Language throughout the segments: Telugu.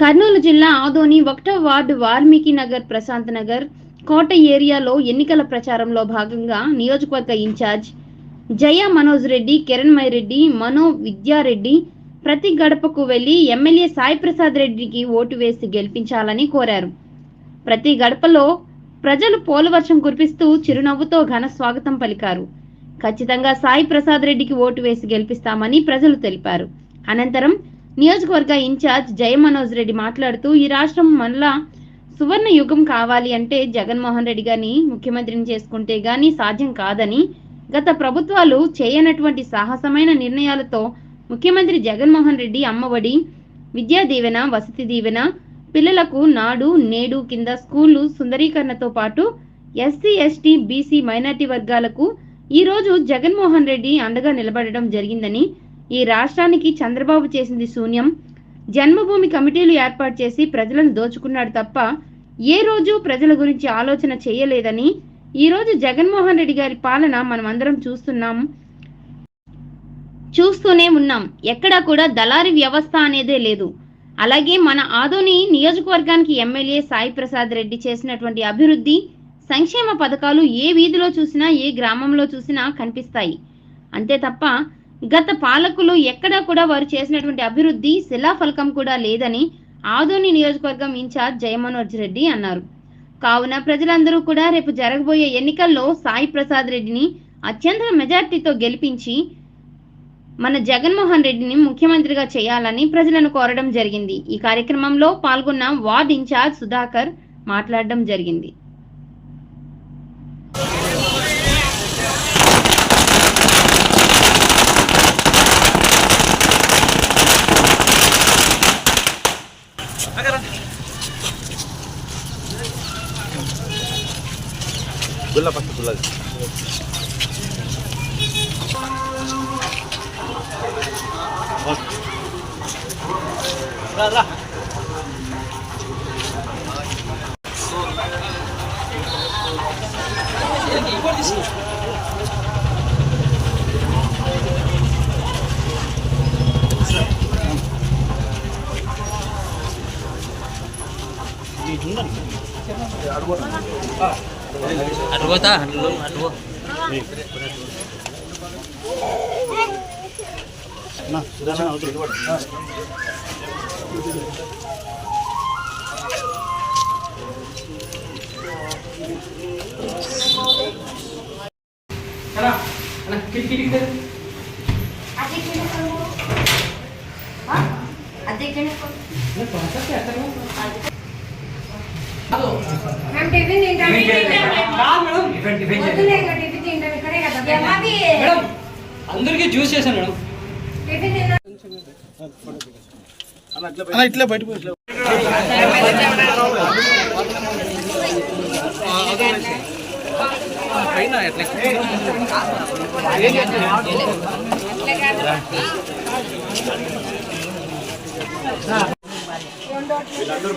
కర్నూలు జిల్లా ఆదోని ఒకటో వార్డు వాల్మీకి నగర్ ప్రశాంత్ నగర్ కోట ఏరియాలో ఎన్నికల ప్రచారంలో భాగంగా నియోజకవర్గ ఇన్ఛార్జ్ జయ మనోజ్ రెడ్డి కిరణ్మయ్ రెడ్డి మనో విద్యారెడ్డి ప్రతి గడపకు వెళ్ళి ఎమ్మెల్యే సాయి ప్రసాద్ రెడ్డికి ఓటు వేసి గెలిపించాలని కోరారు. ప్రతి గడపలో ప్రజలు పోలవర్షం కురిపిస్తూ చిరునవ్వుతో ఘన స్వాగతం పలికారు. ఖచ్చితంగా సాయి ప్రసాద్ రెడ్డికి ఓటు వేసి గెలిపిస్తామని ప్రజలు తెలిపారు. అనంతరం నియోజకవర్గ ఇన్ఛార్జ్ జయ మనోజ్ రెడ్డి మాట్లాడుతూ ఈ రాష్ట్రం మళ్ళా సువర్ణ యుగం కావాలి అంటే జగన్మోహన్ రెడ్డి గారిని ముఖ్యమంత్రిని చేసుకుంటే గాని సాధ్యం కాదని గత ప్రభుత్వాలు చేయనటువంటి సాహసమైన నిర్ణయాలతో ముఖ్యమంత్రి జగన్మోహన్ రెడ్డి అమ్మఒడి విద్యా దీవెన వసతి దీవెన పిల్లలకు నాడు నేడు కింద స్కూళ్ళు సుందరీకరణతో పాటు ఎస్సీ ఎస్టీ బీసీ మైనార్టీ వర్గాలకు ఈ రోజు జగన్మోహన్ రెడ్డి అండగా నిలబడడం జరిగిందని ఈ రాష్ట్రానికి చంద్రబాబు చేసింది శూన్యం. జన్మభూమి కమిటీలు ఏర్పాటు చేసి ప్రజలను దోచుకున్నాడు తప్ప ఏ రోజు ప్రజల గురించి ఆలోచన చేయలేదని ఈ రోజు జగన్మోహన్ రెడ్డి గారి పాలన మనం అందరం చూస్తున్నాం. చూస్తూనే ఉన్నాం. ఎక్కడా కూడా దళారి వ్యవస్థ అనేదే లేదు. అలాగే మన ఆదోని నియోజకవర్గానికి ఎమ్మెల్యే సాయి ప్రసాద్ రెడ్డి చేసినటువంటి అభివృద్ధి సంక్షేమ పథకాలు ఏ వీధిలో చూసినా ఏ గ్రామంలో చూసినా కనిపిస్తాయి. అంతే తప్ప గత పాలకులు ఎక్కడా కూడా వారు చేసినటువంటి అభివృద్ధి శిలాఫలకం కూడా లేదని ఆదోని నియోజకవర్గం ఇన్ఛార్జ్ జయమనోజ్ రెడ్డి అన్నారు. కావున ప్రజలందరూ కూడా రేపు జరగబోయే ఎన్నికల్లో సాయి ప్రసాద్ రెడ్డిని అత్యంత మెజార్టీతో గెలిపించి మన జగన్మోహన్ రెడ్డిని ముఖ్యమంత్రిగా చేయాలని ప్రజలను కోరడం జరిగింది. ఈ కార్యక్రమంలో పాల్గొన్న వార్డ్ ఇన్ఛార్జ్ సుధాకర్ మాట్లాడడం జరిగింది. Sebelah pas sebelah. Ini jundan. Siapa? Ya, Arwah. Ah. గుల్ల ఫస్ట్ గుల్లది రా రా అటు పోతా అటు అటు పో. మేము టిఫిన్ తింటాం వద్దులే ఇక టిఫిన్ తింటాం ఇక్కడే కదా మేడం అందరికీ జ్యూస్ చేశాను మేడం. అలా ఇట్లా బయటకు ఇట్లా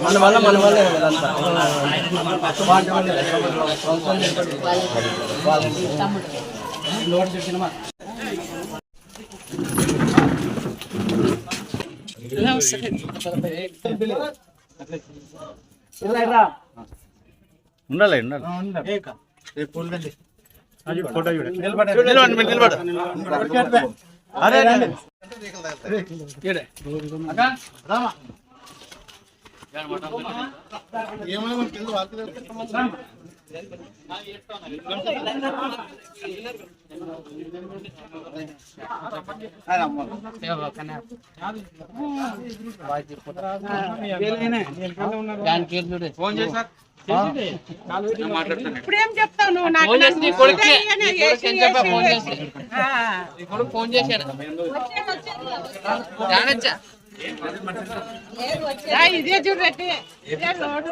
మన వల్ల మన వల్ల ఇదంతా. ఉండాలి ఉండాలి. ఫోటో చూడండి నిలబడండి. మీరు నిలబడ అరే. రామా ఏమైనా మనకి తెలుసు, వాళ్ళకి తెలుసు. ఆయన అమ్మ. ఫోన్ చేశా ఇప్పుడు నాకు ఫోన్ చేశాను ఇదే చూడండి ఇదే. రోడ్డు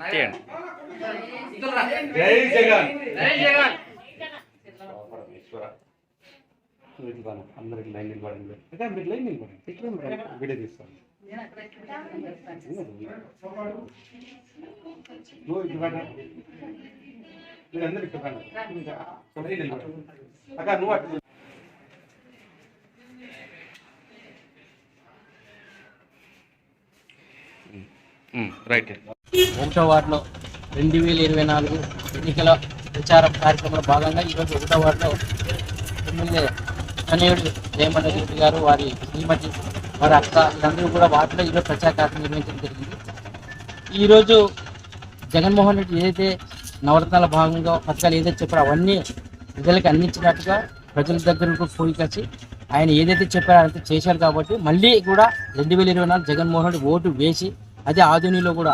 పదక్క వీళ్ళు చెప్పారా జై జగన్. అందరికి లైన్ నిలబడండి. అదే మీరు లైన్ నిలబడండి. ఇక్కడ వీడియో తీస్తాను నువ్వు ఇటు పడ్డా మీరు అందరు ఇక్కడ పడ్డా లైన్ నిలబడండి. అక్క నువ్వు అటు. రైట్. ఒకటో వార్డులో రెండు వేల ఇరవై నాలుగు ఎన్నికల ప్రచార కార్యక్రమంలో భాగంగా ఈరోజు ఒకటో వార్డులో ఎమ్మెల్యే కనేయుడు జయమన్న రెడ్డి గారు వారి శ్రీమతి వారి అక్క వీళ్ళందరూ కూడా వార్డులో ఈరోజు ప్రచార కార్యక్రమం నిర్వహించడం జరిగింది. ఈరోజు జగన్మోహన్ రెడ్డి ఏదైతే నవరత్నాల భాగంగా పథకాలు ఏదైతే చెప్పారో అవన్నీ ప్రజలకు అందించినట్టుగా ప్రజల దగ్గరకు పోయి ఆయన ఏదైతే చెప్పారో అంతే చేశారు కాబట్టి మళ్ళీ కూడా రెండు వేల ఇరవై నాలుగు జగన్మోహన్ రెడ్డి ఓటు వేసి అదే ఆధునిలో కూడా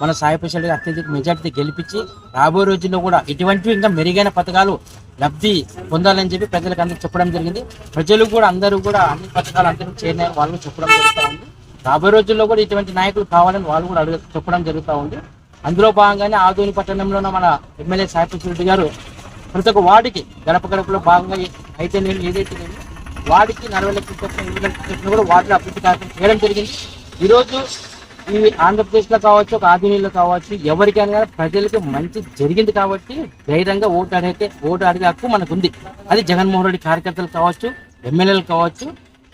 మన సాయి అత్యధిక మెజార్టీ గెలిపించి రాబోయే రోజుల్లో కూడా ఇటువంటివి ఇంకా మెరుగైన పథకాలు లబ్ధి పొందాలని చెప్పి ప్రజలకు అందరూ చెప్పడం జరిగింది. ప్రజలు కూడా అందరూ కూడా అన్ని పథకాలు అందరూ చేరినారు వాళ్ళు చెప్పడం జరుగుతూ ఉంది. రాబోయే రోజుల్లో కూడా ఇటువంటి నాయకులు కావాలని వాళ్ళు కూడా అడుగు చెప్పడం జరుగుతూ ఉంది. అందులో భాగంగానే ఆదోని పట్టణంలోనే మన ఎమ్మెల్యే సాయి గారు ప్రతి ఒక్క వార్డుకి గడప గడపలో భాగంగా అయితే నేను ఏదైతే నేను వార్డుకి నలభై లక్షల కూడా వార్డులో అభివృద్ధి కార్యక్రమం చేయడం జరిగింది. ఈరోజు ఈ ఆంధ్రప్రదేశ్లో కావచ్చు ఒక ఆధునిలో కావచ్చు ఎవరికైనా కానీ ప్రజలకు మంచి జరిగింది కాబట్టి ధైర్యంగా ఓటు అడిగితే ఓటు అడిగే హక్కు మనకు ఉంది అది జగన్మోహన్ రెడ్డి కార్యకర్తలు కావచ్చు ఎమ్మెల్యేలు కావచ్చు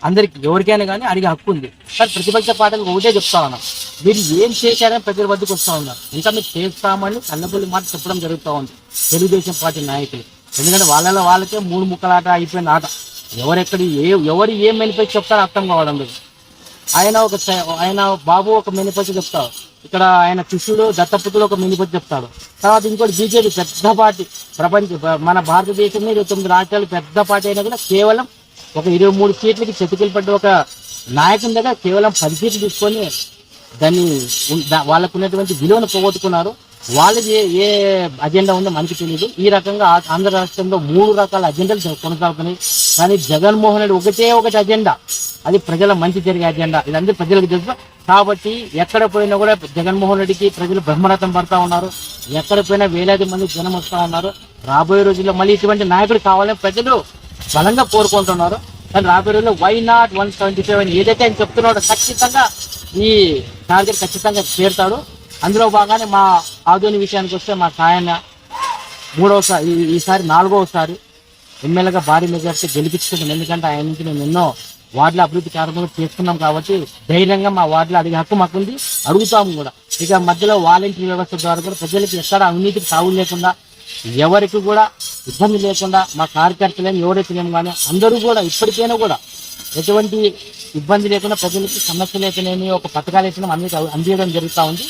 అందరికి ఎవరికైనా కానీ అడిగే హక్కు ఉంది. కానీ ప్రతిపక్ష పార్టీలకు ఒకటే చెప్తా ఉన్నాం మీరు ఏం చేశారని ప్రజల వద్దకు వస్తూ ఉన్నారు ఇంకా మీరు చేస్తామని కళ్ళబొల్లి మాట చెప్పడం జరుగుతూ ఉంది. తెలుగుదేశం పార్టీ నాయకులు. ఎందుకంటే వాళ్ళ వాళ్ళకే మూడు ముక్కలాట అయిపోయిన ఆట. ఎవరెక్కడి ఏ ఎవరు ఏం మేనిఫెస్టో చెప్తారో అర్థం కావడం లేదు. ఆయన ఒక ఆయన బాబు ఒక మేనిఫెస్టో చెప్తాడు. ఇక్కడ ఆయన శిష్యుడు దత్తపుత్రుడు ఒక మేనిఫెస్టో చెప్తాడు. తర్వాత ఇంకోటి బీజేపీ పెద్ద పార్టీ ప్రపంచ మన భారతదేశం మీద తొమ్మిది రాష్ట్రాలు పెద్ద పార్టీ అయినా కూడా కేవలం ఒక ఇరవై మూడు సీట్లకి చెతికిలు పడ్డ ఒక నాయకుని దగ్గర కేవలం పది సీట్లు తీసుకొని దాన్ని వాళ్ళకు ఉన్నటువంటి విలువను పోగొట్టుకున్నారు. వాళ్ళది ఏ అజెండా ఉందో మనకి తెలియదు ఈ రకంగా ఆంధ్ర రాష్ట్రంలో మూడు రకాల అజెండాలు కొనసాగుతున్నాయి. కానీ జగన్మోహన్ రెడ్డి ఒకటే ఒకటి అజెండా అది ప్రజల మంచి జరిగే అజెండా ఇదంతా ప్రజలకు తెలుసు. కాబట్టి ఎక్కడ పోయినా కూడా జగన్మోహన్ రెడ్డికి ప్రజలు బ్రహ్మరథం పడతా ఉన్నారు. ఎక్కడ పోయినా వేలాది మంది జనం వస్తూ ఉన్నారు. రాబోయే రోజుల్లో మళ్ళీ ఇటువంటి నాయకుడు కావాలని ప్రజలు బలంగా కోరుకుంటున్నారు. కానీ రాబోయే రోజుల్లో why not one seventy five అని ఏదైతే ఆయన చెప్తున్నాడో ఖచ్చితంగా ఈ టార్గెట్ ఖచ్చితంగా చేరుతాడు. అందులో భాగానే మా ఆధునిక విషయానికి వస్తే మా సాయన్న మూడవసారి ఈసారి నాలుగవసారి ఎమ్మెల్యేగా భారీ మెజార్టీ గెలిపించుకుంటాం ఎందుకంటే ఆయన నుంచి మేము ఎన్నో వార్డుల అభివృద్ధి కార్యక్రమాలు చేసుకున్నాం కాబట్టి ధైర్యంగా మా వార్డులో అడిగే హక్కు మాకుంది. అడుగుతాము కూడా. ఇక మధ్యలో వాలంటీర్ వ్యవస్థ ద్వారా కూడా ప్రజలకు ఎక్కడ అవినీతికి తావు లేకుండా ఎవరికి కూడా ఇబ్బంది లేకుండా మా కార్యకర్తలేం ఎవరైతే లేము కానీ అందరూ కూడా ఇప్పటికైనా కూడా ఎటువంటి ఇబ్బంది లేకుండా ప్రజలకి సమస్య లేకనేమి ఒక పథకాలు అయితేనేమి అందరికీ అందించడం జరుగుతూ ఉంది.